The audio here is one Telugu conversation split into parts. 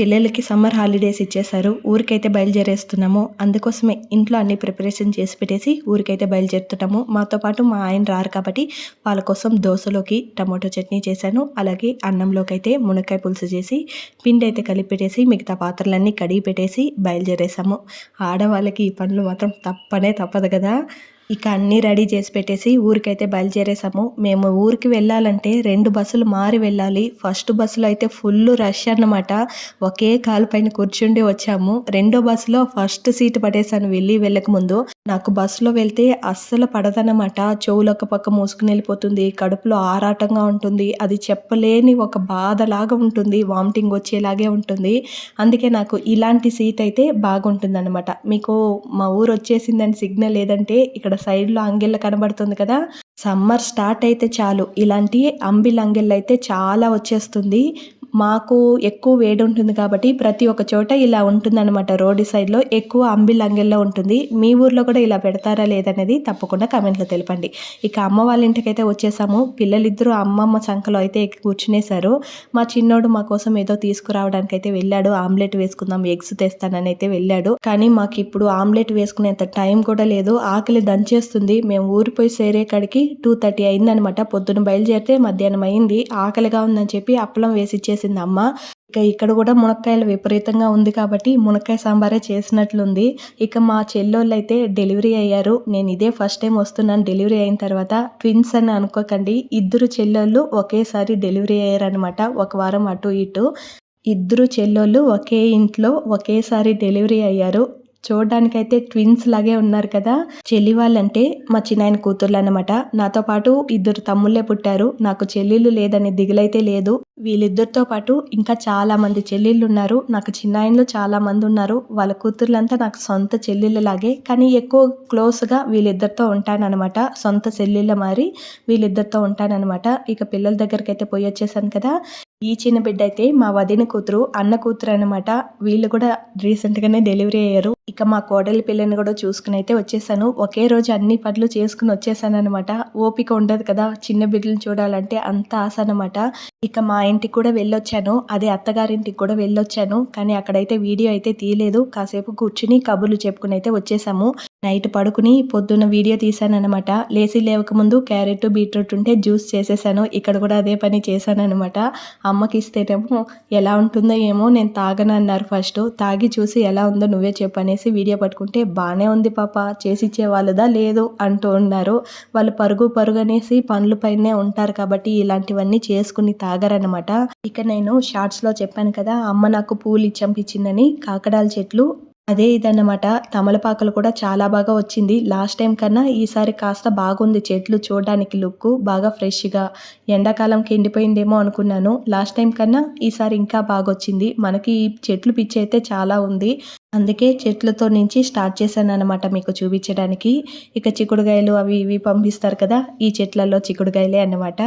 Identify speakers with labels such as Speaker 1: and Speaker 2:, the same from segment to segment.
Speaker 1: పిల్లలకి సమ్మర్ హాలిడేస్ ఇచ్చేశారు. ఊరికైతే బయలుదేరేస్తున్నాము. అందుకోసమే ఇంట్లో అన్ని ప్రిపరేషన్ చేసి పెట్టేసి ఊరికైతే బయలుదేరుతున్నాము మాతో పాటు మా ఆయన రారు కాబట్టి వాళ్ళ కోసం దోశలోకి టమాటో చట్నీ చేశాను. అలాగే అన్నంలోకి అయితే మునక్కాయ పులుసు చేసి పిండి అయితే కలిపి పెట్టేసి మిగతా పాత్రలన్నీ కడిగి పెట్టేసి బయలుదేరేసాము ఆడవాళ్ళకి ఈ పనులు మాత్రం తప్పనే తప్పదు కదా. ఇక అన్నీ రెడీ చేసి పెట్టేసి ఊరికైతే బయలుదేరేసాము. మేము ఊరికి వెళ్ళాలంటే రెండు బస్సులు మారి వెళ్ళాలి. ఫస్ట్ బస్సులో అయితే ఫుల్ రష్ అన్నమాట. ఒకే కాలు పైన కూర్చుండి వచ్చాము. రెండో బస్సులో ఫస్ట్ సీట్ పడేసాను వెళ్ళి వెళ్ళక ముందు నాకు బస్సులో వెళ్తే అస్సలు పడదన్నమాట. చెవులు ఒక పక్క మూసుకుని వెళ్ళిపోతుంది. కడుపులో ఆరాటంగా ఉంటుంది. అది చెప్పలేని ఒక బాధలాగా ఉంటుంది. వామిటింగ్ వచ్చేలాగే ఉంటుంది. అందుకే నాకు ఇలాంటి సీట్ అయితే బాగుంటుంది అనమాట మీకు మా ఊరు వచ్చేసిందని సిగ్నల్ లేదంటే ఇక్కడ సైడ్లో అంగిళ్ళ కనబడుతుంది కదా సమ్మర్ స్టార్ట్ అయితే చాలు. ఇలాంటి అంబిల్ అయితే చాలా వచ్చేస్తుంది. మాకు ఎక్కువ వేడి ఉంటుంది కాబట్టి ప్రతి ఒక్క చోట ఇలా ఉంటుందన్నమాట. రోడ్డు సైడ్లో ఎక్కువ అంబిలంగెల్లో ఉంటుంది. మీ ఊర్లో కూడా ఇలా పెడతారా లేదనేది తప్పకుండా కమెంట్లో తెలపండి. ఇక అమ్మ వాళ్ళ ఇంటికైతే వచ్చేసాము. పిల్లలిద్దరూ అమ్మమ్మ సంఖలో అయితే ఎక్కి కూర్చునేశారు. మా చిన్నోడు మా కోసం ఏదో తీసుకురావడానికి అయితే వెళ్ళాడు. ఆమ్లెట్ వేసుకుందాం ఎగ్స్ తెస్తానని అయితే వెళ్ళాడు. కానీ మాకు ఇప్పుడు ఆమ్లెట్ వేసుకునేంత టైం కూడా లేదు. ఆకలి దంచేస్తుంది. మేము ఊరిపోయి సేరే కాడికి టూ థర్టీ అయిందనమాట. పొద్దున బయలుదేరితే మధ్యాహ్నం అయింది. ఆకలిగా ఉందని చెప్పి అప్పలం వేసి ఇచ్చేసింది అమ్మ. ఇక ఇక్కడ కూడా మునక్కాయలు విపరీతంగా ఉంది కాబట్టి మునక్కాయ సాంబారే చేసినట్లుంది. ఇక మా చెల్లోళ్ళు అయితే డెలివరీ అయ్యారు. నేను ఇదే ఫస్ట్ టైం వస్తున్నాను డెలివరీ అయిన తర్వాత. ట్విన్స్ అని అనుకోకండి. ఇద్దరు చెల్లెళ్ళు ఒకేసారి డెలివరీ అయ్యారనమాట. ఒక వారం అటు ఇటు. ఇద్దరు చెల్లోళ్ళు ఒకే ఇంట్లో ఒకేసారి డెలివరీ అయ్యారు. చూడడానికైతే ట్విన్స్ లాగే ఉన్నారు కదా. చెల్లి వాళ్ళంటే మా చిన్నాయన కూతుర్లు అనమాట నాతో పాటు ఇద్దరు తమ్ముళ్ళే పుట్టారు. నాకు చెల్లెళ్ళు లేదని దిగులైతే లేదు. వీళ్ళిద్దరితో పాటు ఇంకా చాలా మంది చెల్లెళ్ళు ఉన్నారు. నాకు చిన్నాయనలు చాలా మంది ఉన్నారు. వాళ్ళ కూతుర్లంతా నాకు సొంత చెల్లెళ్ళ లాగే కానీ ఎక్కువ క్లోజ్గా వీళ్ళిద్దరితో ఉంటానన్నమాట. సొంత చెల్లెళ్ళ మారి వీళ్ళిద్దరితో ఉంటానన్నమాట. ఇక పిల్లల దగ్గరికి అయితే పోయి వచ్చేసాను కదా. ఈ చిన్న బిడ్డ అయితే మా వదిన కూతురు అన్న కూతురు అనమాట వీళ్ళు కూడా రీసెంట్గానే డెలివరీ అయ్యారు. ఇక మా కోడలి పిల్లని కూడా చూసుకుని అయితే వచ్చేసాను. ఒకే రోజు అన్ని పనులు చేసుకుని వచ్చేసాను అనమాట ఓపిక ఉండదు కదా చిన్న బిడ్డలను చూడాలంటే అంత ఆశ అనమాట ఇక మా ఇంటికి కూడా వెళ్ళొచ్చాను. అదే అత్తగారింటికి కూడా వెళ్ళొచ్చాను. కానీ అక్కడైతే వీడియో అయితే తీయలేదు. కాసేపు కూర్చుని కబుర్లు చెప్పుకుని అయితే వచ్చేసాము. నైట్ పడుకుని పొద్దున్న వీడియో తీసానమాట లేచి లేవకముందు క్యారెట్ బీట్రూట్ ఉంటే జ్యూస్ చేసేసాను. ఇక్కడ కూడా అదే పని చేశానమాట అమ్మకి ఇస్తేనేమో ఎలా ఉంటుందో ఏమో నేను తాగనన్నారు ఫస్ట్. తాగి చూసి ఎలా ఉందో నువ్వే చెప్పనేసి వీడియో పట్టుకుంటే బాగానే ఉంది పాప చేసిచ్చే వాళ్ళదా లేదు అంటూ ఉన్నారు. వాళ్ళు పరుగు పరుగు అనేసి పనుల పైనే ఉంటారు కాబట్టి ఇలాంటివన్నీ చేసుకుని తాగరనమాట ఇక నేను షార్ట్స్లో చెప్పాను కదా అమ్మ నాకు పూలు ఇచ్చంపించిందని కాకడాల చెట్లు అదే ఇదన్నమాట. తమలపాకులు కూడా చాలా బాగా వచ్చింది. లాస్ట్ టైం కన్నా ఈసారి కాస్త బాగుంది చెట్లు చూడడానికి లుక్. బాగా ఫ్రెష్గా. ఎండాకాలంకి ఎండిపోయిందేమో అనుకున్నాను. లాస్ట్ టైం కన్నా ఈసారి ఇంకా బాగా వచ్చింది మనకి ఈ చెట్లు పిచ్చి అయితే చాలా ఉంది. అందుకే చెట్లతో నుంచి స్టార్ట్ చేశాను అనమాట మీకు చూపించడానికి. ఇక చిక్కుడుగాయలు అవి ఇవి పంపిస్తారు కదా ఈ చెట్లలో చిక్కుడుగాయలే అన్నమాట.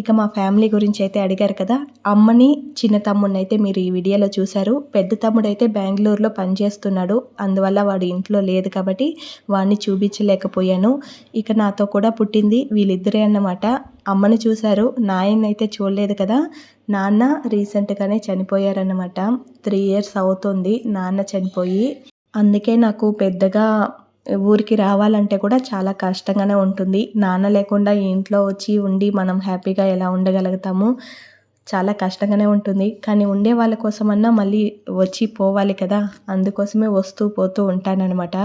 Speaker 1: ఇక మా ఫ్యామిలీ గురించి అయితే అడిగారు కదా అమ్మని చిన్న తమ్ముడిని అయితే మీరు ఈ వీడియోలో చూశారు. పెద్ద తమ్ముడు అయితే బెంగళూరులో పనిచేస్తున్నాడు అందువల్ల వాడు ఇంట్లో లేదు కాబట్టి వాడిని చూపించలేకపోయాను. ఇక నాతో కూడా పుట్టింది వీళ్ళిద్దరే అన్నమాట. అమ్మని చూశారు. నాయన్ని అయితే చూడలేదు కదా. నాన్న రీసెంట్గానే చనిపోయారన్నమాట. త్రీ ఇయర్స్ అవుతుంది నాన్న చనిపోయి. అందుకే నాకు పెద్దగా ఊరికి రావాలంటే కూడా చాలా కష్టంగానే ఉంటుంది. నాన్న లేకుండా ఇంట్లో వచ్చి ఉండి మనం హ్యాపీగా ఎలా ఉండగలుగుతాము? చాలా కష్టంగానే ఉంటుంది. కానీ ఉండే వాళ్ళ కోసమన్నా మళ్ళీ వచ్చి పోవాలి కదా. అందుకోసమే వస్తూ పోతూ ఉంటానన్నమాట.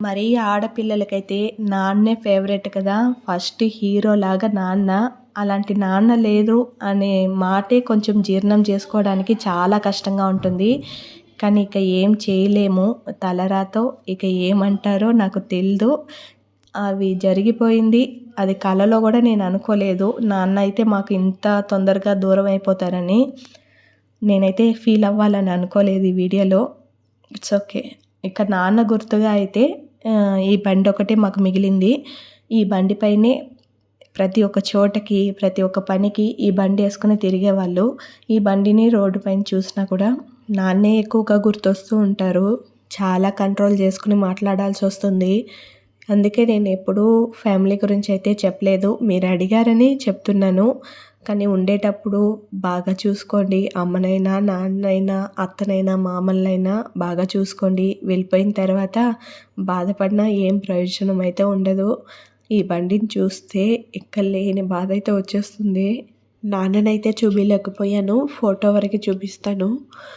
Speaker 1: మరి ఆడపిల్లలకైతే నాన్నే ఫేవరెట్ కదా. ఫస్ట్ హీరోలాగా నాన్న. అలాంటి నాన్న లేదు అనే మాటే కొంచెం జీర్ణం చేసుకోవడానికి చాలా కష్టంగా ఉంటుంది. కానీ ఇక ఏం చేయలేము. తలరాతో ఇక ఏమంటారో నాకు తెలియదు అవి జరిగిపోయింది. అది కలలో కూడా నేను అనుకోలేదు. నాన్న అయితే మాకు ఇంత తొందరగా దూరం అయిపోతారని నేనైతే ఫీల్ అవ్వాలని అనుకోలేదు ఈ వీడియోలో ఇట్స్ ఓకే ఇక నాన్న గుర్తుగా అయితే ఈ బండి ఒకటే మాకు మిగిలింది. ఈ బండిపైనే ప్రతి ఒక్క చోటకి ప్రతి ఒక్క పనికి ఈ బండి వేసుకుని తిరిగేవాళ్ళు. ఈ బండిని రోడ్డు పైన చూసినా కూడా నాన్నే ఎక్కువగా గుర్తొస్తూ ఉంటారు. చాలా కంట్రోల్ చేసుకుని మాట్లాడాల్సి వస్తుంది. అందుకే నేను ఎప్పుడూ ఫ్యామిలీ గురించి అయితే చెప్పలేదు. మీరు అడిగారని చెప్తున్నాను. కానీ ఉండేటప్పుడు బాగా చూసుకోండి. అమ్మనైనా నాన్నైనా అత్తనైనా మామలైనా బాగా చూసుకోండి. వెళ్ళిపోయిన తర్వాత బాధపడినా ఏం ప్రయోజనం అయితే ఉండదు. ఈ బండిని చూస్తే ఎక్కలేని బాధ అయితే వచ్చేస్తుంది. నాన్ననైతే చూపించలేకపోయాను ఫోటో వరకు చూపిస్తాను.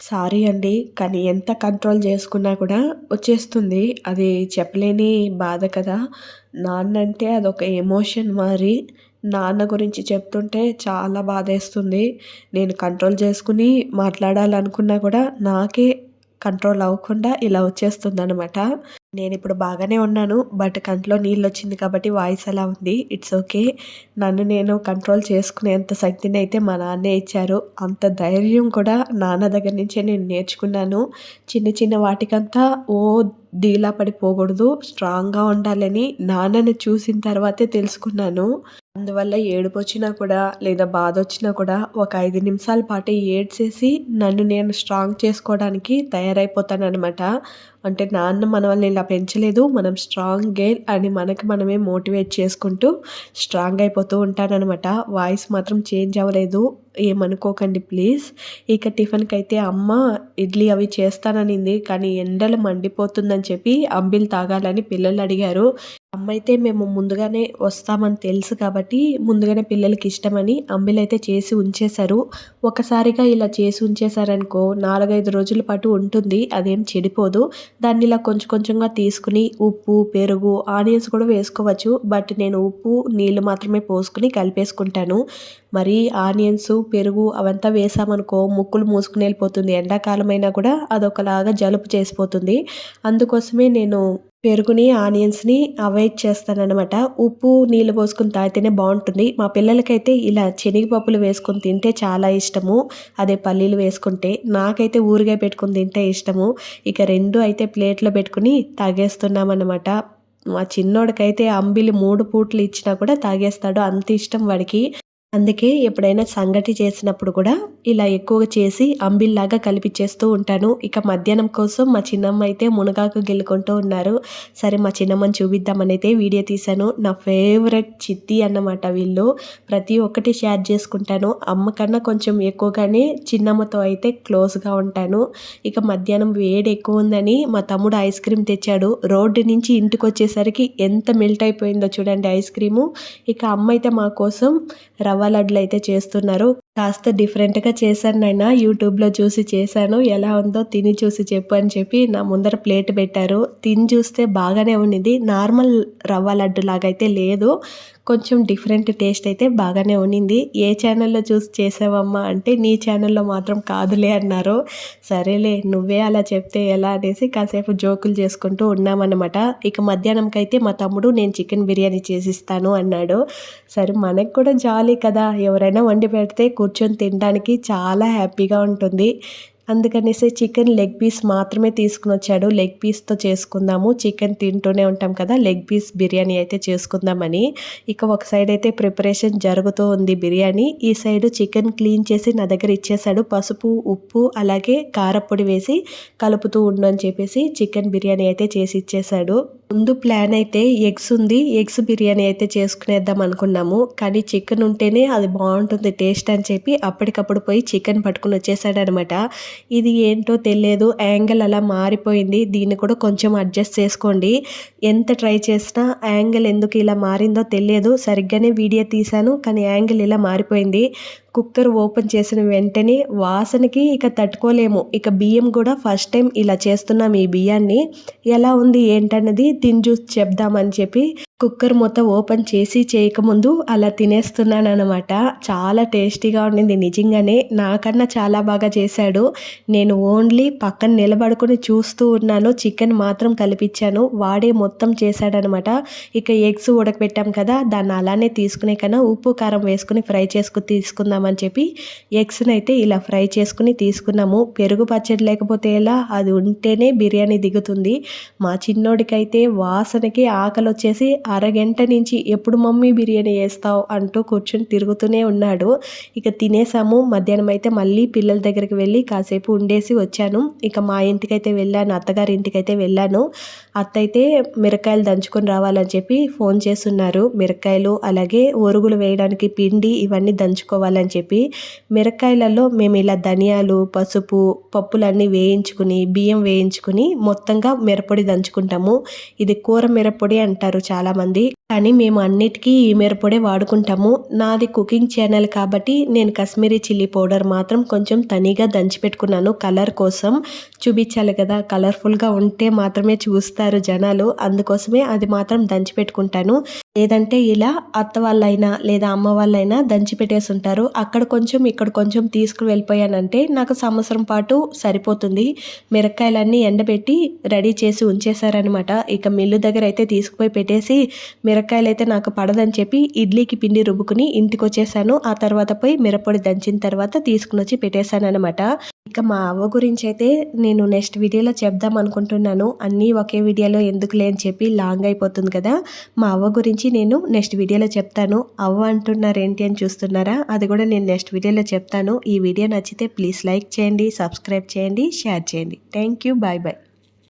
Speaker 1: సారీ అండి కానీ ఎంత కంట్రోల్ చేసుకున్నా కూడా వచ్చేస్తుంది. అది చెప్పలేని బాధ కదా. నాన్న అంటే అదొక ఎమోషన్ మరి నాన్న గురించి చెప్తుంటే చాలా బాధేస్తుంది. నేను కంట్రోల్ చేసుకుని మాట్లాడాలనుకున్నా కూడా నాకే కంట్రోల్ అవ్వకుండా ఇలా వచ్చేస్తుంది అనమాట నేను ఇప్పుడు బాగానే ఉన్నాను బట్ కంట్లో నీళ్ళు వచ్చింది కాబట్టి వాయిస్ అలా ఉంది. It's okay. నన్ను నేను కంట్రోల్ చేసుకునేంత శక్తిని అయితే మా నాన్నే ఇచ్చారు. అంత ధైర్యం కూడా నాన్న దగ్గర నుంచే నేను నేర్చుకున్నాను. చిన్న చిన్న వాటికంతా ఓ డీలా పడిపోకూడదు. స్ట్రాంగ్గా ఉండాలని నాన్నని చూసిన తర్వాతే తెలుసుకున్నాను. అందువల్ల ఏడుపు వచ్చినా కూడా లేదా బాధ వచ్చినా కూడా ఒక ఐదు నిమిషాల పాటు ఏడ్చేసి నన్ను నేను స్ట్రాంగ్ చేసుకోవడానికి తయారైపోతానమాట అంటే నాన్న మనల్ని ఇలా పెంచలేదు మనం స్ట్రాంగ్ గేల్ అని మనకి మనమే మోటివేట్ చేసుకుంటూ స్ట్రాంగ్ అయిపోతూ ఉంటానన్నమాట. వాయిస్ మాత్రం చేంజ్ అవ్వలేదు ఏమనుకోకండి ప్లీజ్. ఇక టిఫిన్కి అయితే అమ్మ ఇడ్లీ అవి చేస్తాననింది కానీ ఎండలు మండిపోతుందని చెప్పి అంబిల్ తాగాలని పిల్లలు అడిగారు. అమ్మ అయితే మేము ముందుగానే వస్తామని తెలుసు కాబట్టి ముందుగానే పిల్లలకి ఇష్టమని అంబిలైతే చేసి ఉంచేశారు. ఒకసారిగా ఇలా చేసి ఉంచేశారనుకో నాలుగైదు రోజుల పాటు ఉంటుంది అదేం చెడిపోదు. దాన్ని ఇలా కొంచెం కొంచెంగా తీసుకుని ఉప్పు పెరుగు ఆనియన్స్ కూడా వేసుకోవచ్చు. బట్ నేను ఉప్పు నీళ్ళు మాత్రమే పోసుకుని కలిపేసుకుంటాను. మరి ఆనియన్స్ పెరుగు అవంతా వేసామనుకో ముక్కులు మూసుకుని వెళ్ళిపోతుంది. ఎండాకాలం అయినా కూడా అదొకలాగా జలుపు చేసిపోతుంది. అందుకోసమే నేను పెరుగుని ఆనియన్స్ని అవాయిడ్ చేస్తానన్నమాట. ఉప్పు నీళ్ళు పోసుకుని తాగితేనే బాగుంటుంది. మా పిల్లలకైతే ఇలా శనగపప్పులు వేసుకొని తింటే చాలా ఇష్టము. అదే పల్లీలు వేసుకుంటే నాకైతే ఊరిగా పెట్టుకుని తింటే ఇష్టము. ఇక రెండు అయితే ప్లేట్లో పెట్టుకుని తాగేస్తున్నామన్నమాట. మా చిన్నోడికైతే అంబిలి మూడు పూట్లు ఇచ్చినా కూడా తాగేస్తాడు. అంత ఇష్టం వాడికి. అందుకే ఎప్పుడైనా సంగటి చేసినప్పుడు కూడా ఇలా ఎక్కువగా చేసి అంబిల్లాగా కలిపిచ్చేస్తూ ఉంటాను. ఇక మధ్యాహ్నం కోసం మా చిన్నమ్మ అయితే మునగాకు గెలుకుంటూ ఉన్నారు. సరే మా చిన్నమ్మని చూపిద్దామని అయితే వీడియో తీశాను. నా ఫేవరెట్ చిత్తి అన్నమాట వీళ్ళు. ప్రతి ఒక్కటి షేర్ చేసుకుంటాను. అమ్మ కన్నా కొంచెం ఎక్కువగానే చిన్నమ్మతో అయితే క్లోజ్గా ఉంటాను. ఇక మధ్యాహ్నం వేడి ఎక్కువ ఉందని మా తమ్ముడు ఐస్ క్రీమ్ తెచ్చాడు. రోడ్డు నుంచి ఇంటికి వచ్చేసరికి ఎంత మెల్ట్ అయిపోయిందో చూడండి ఐస్ క్రీము. ఇక అమ్మ అయితే మా కోసం రవ్వ రవ్వ లడ్లు అయితే చేస్తున్నారు. కాస్త డిఫరెంట్గా చేశాను నాయన. యూట్యూబ్లో చూసి చేశాను. ఎలా ఉందో తిని చూసి చెప్పు అని చెప్పి నా ముందర ప్లేట్ పెట్టారు. తిని చూస్తే బాగానే ఉన్నింది. నార్మల్ రవ్వ లడ్డు లాగైతే లేదు. కొంచెం డిఫరెంట్ టేస్ట్ అయితే బాగానే ఉన్నింది. ఏ ఛానల్లో చూసి చేసావమ్మా అంటే నీ ఛానల్లో మాత్రం కాదులే అన్నారు. సరేలే నువ్వే అలా చెప్తే ఎలా అనేసి కాసేపు జోకులు చేసుకుంటూ ఉన్నామన్నమాట. ఇక మధ్యాహ్నంకైతే మా తమ్ముడు నేను చికెన్ బిర్యానీ చేసిస్తాను అన్నాడు. సరే మనకు కూడా జాలీ కదా. ఎవరైనా వండి పెడితే కూర్చొని తినడానికి చాలా హ్యాపీగా ఉంటుంది. అందుకనేసి చికెన్ లెగ్ పీస్ మాత్రమే తీసుకుని వచ్చాడు. లెగ్ పీస్తో చేసుకుందాము. చికెన్ తింటూనే ఉంటాం కదా. లెగ్ పీస్ బిర్యానీ అయితే చేసుకుందామని. ఇక ఒక సైడ్ అయితే ప్రిపరేషన్ జరుగుతూ ఉంది బిర్యానీ. ఈ సైడ్ చికెన్ క్లీన్ చేసి నా దగ్గర ఇచ్చేసాడు పసుపు ఉప్పు అలాగే కారపొడి వేసి కలుపుతూ ఉండు అని చెప్పేసి చికెన్ బిర్యానీ అయితే చేసి ఇచ్చేసాడు ముందు ప్లాన్ అయితే ఎగ్స్ ఉంది ఎగ్స్ బిర్యానీ అయితే చేసుకునేద్దాం అనుకున్నాము. కానీ చికెన్ ఉంటేనే అది బాగుంటుంది టేస్ట్ అని చెప్పి అప్పటికప్పుడు పోయి చికెన్ పట్టుకుని వచ్చేసాడనమాట. ఇది ఏంటో తెలియదు యాంగిల్ అలా మారిపోయింది. దీన్ని కూడా కొంచెం అడ్జస్ట్ చేసుకోండి. ఎంత ట్రై చేసినా యాంగిల్ ఎందుకు ఇలా మారిందో తెలియదు. సరిగ్గానే వీడియో తీశాను కానీ యాంగిల్ ఇలా మారిపోయింది. కుక్కర్ ఓపెన్ చేసిన వెంటనే వాసనకి ఇక తట్టుకోలేము. ఇక బియ్యం కూడా ఫస్ట్ టైం ఇలా చేస్తున్నాం ఈ బియ్యాన్ని. ఎలా ఉంది ఏంటన్నది తిని చూసి చెప్దామని చెప్పి కుక్కర్ మొత్తం ఓపెన్ చేసి చేయకముందు అలా తినేస్తున్నాను అనమాట చాలా టేస్టీగా ఉండింది నిజంగానే. నాకన్నా చాలా బాగా చేశాడు. నేను ఓన్లీ పక్కన నిలబడుకొని చూస్తూ ఉన్నాను. చికెన్ మాత్రం కలిపించాను వాడే మొత్తం చేశాడనమాట ఇక ఎగ్స్ ఉడకబెట్టాం కదా దాన్ని అలానే తీసుకునే కన్నా ఉప్పు కారం వేసుకుని ఫ్రై చేసుకుని తీసుకుందామని చెప్పి ఎగ్స్ని అయితే ఇలా ఫ్రై చేసుకుని తీసుకున్నాము. పెరుగు పచ్చడి లేకపోతే ఎలా అది ఉంటేనే బిర్యానీ దిగుతుంది. మా చిన్నోడికైతే వాసనకి ఆకలి వచ్చేసి అరగంట నుంచి ఎప్పుడు మమ్మీ బిర్యానీ వేస్తావు అంటూ కూర్చొని తిరుగుతూనే ఉన్నాడు. ఇక తినేసాము. మధ్యాహ్నం అయితే మళ్ళీ పిల్లల దగ్గరికి వెళ్ళి కాసేపు ఉండేసి వచ్చాను. ఇక మా ఇంటికైతే వెళ్ళాను. అత్తగారి ఇంటికైతే వెళ్ళాను. అత్త అయితే మిరకాయలు దంచుకొని రావాలని చెప్పి ఫోన్ చేస్తున్నారు. మిరకాయలు అలాగే ఒరుగులు వేయడానికి పిండి ఇవన్నీ దంచుకోవాలని చెప్పి మిరకాయలలో మేము ఇలా ధనియాలు పసుపు పప్పులన్నీ వేయించుకుని బియ్యం వేయించుకుని మొత్తంగా మిరపొడి దంచుకుంటాము. ఇది కూర మిరపొడి అంటారు మంది కానీ మేము అన్నిటికీ ఈ మిరపొడే వాడుకుంటాము. నాది కుకింగ్ ఛానల్ కాబట్టి నేను కాశ్మీరీ చిల్లీ పౌడర్ మాత్రం కొంచెం తనిగా దంచి పెట్టుకున్నాను కలర్ కోసం. చూపించాలి కదా కలర్ఫుల్గా ఉంటే మాత్రమే చూస్తారు జనాలు. అందుకోసమే అది మాత్రం దంచి పెట్టుకుంటాను. లేదంటే ఇలా అత్త వాళ్ళైనా లేదా అమ్మ వాళ్ళైనా దంచి పెట్టేసి ఉంటారు. అక్కడ కొంచెం ఇక్కడ కొంచెం తీసుకుని వెళ్ళిపోయానంటే నాకు సంవత్సరం పాటు సరిపోతుంది. మిరపకాయలన్నీ ఎండబెట్టి రెడీ చేసి ఉంచేశారనమాట ఇక మిల్లు దగ్గర అయితే తీసుకుపోయి పెట్టేసి మిరపకాయలు అయితే నాకు పడదని చెప్పి ఇడ్లీకి పిండి రుబ్బుకుని ఇంటికి వచ్చేసాను ఆ తర్వాత పోయి మిరపొడి దంచిన తర్వాత తీసుకుని వచ్చి పెట్టేశాను అనమాట ఇక మా అవ్వ గురించి అయితే నేను నెక్స్ట్ వీడియోలో చెప్దాం అనుకుంటున్నాను. అన్నీ ఒకే వీడియోలో ఎందుకులే అని చెప్పి లాంగ్ అయిపోతుంది కదా. మా అవ్వ గురించి నేను నెక్స్ట్ వీడియోలో చెప్తాను. అవ్వ అంటున్నారు ఏంటి అని చూస్తున్నారా? అది కూడా నేను నెక్స్ట్ వీడియోలో చెప్తాను. ఈ వీడియో నచ్చితే ప్లీజ్ లైక్ చేయండి సబ్స్క్రైబ్ చేయండి షేర్ చేయండి. Thank you. Bye bye.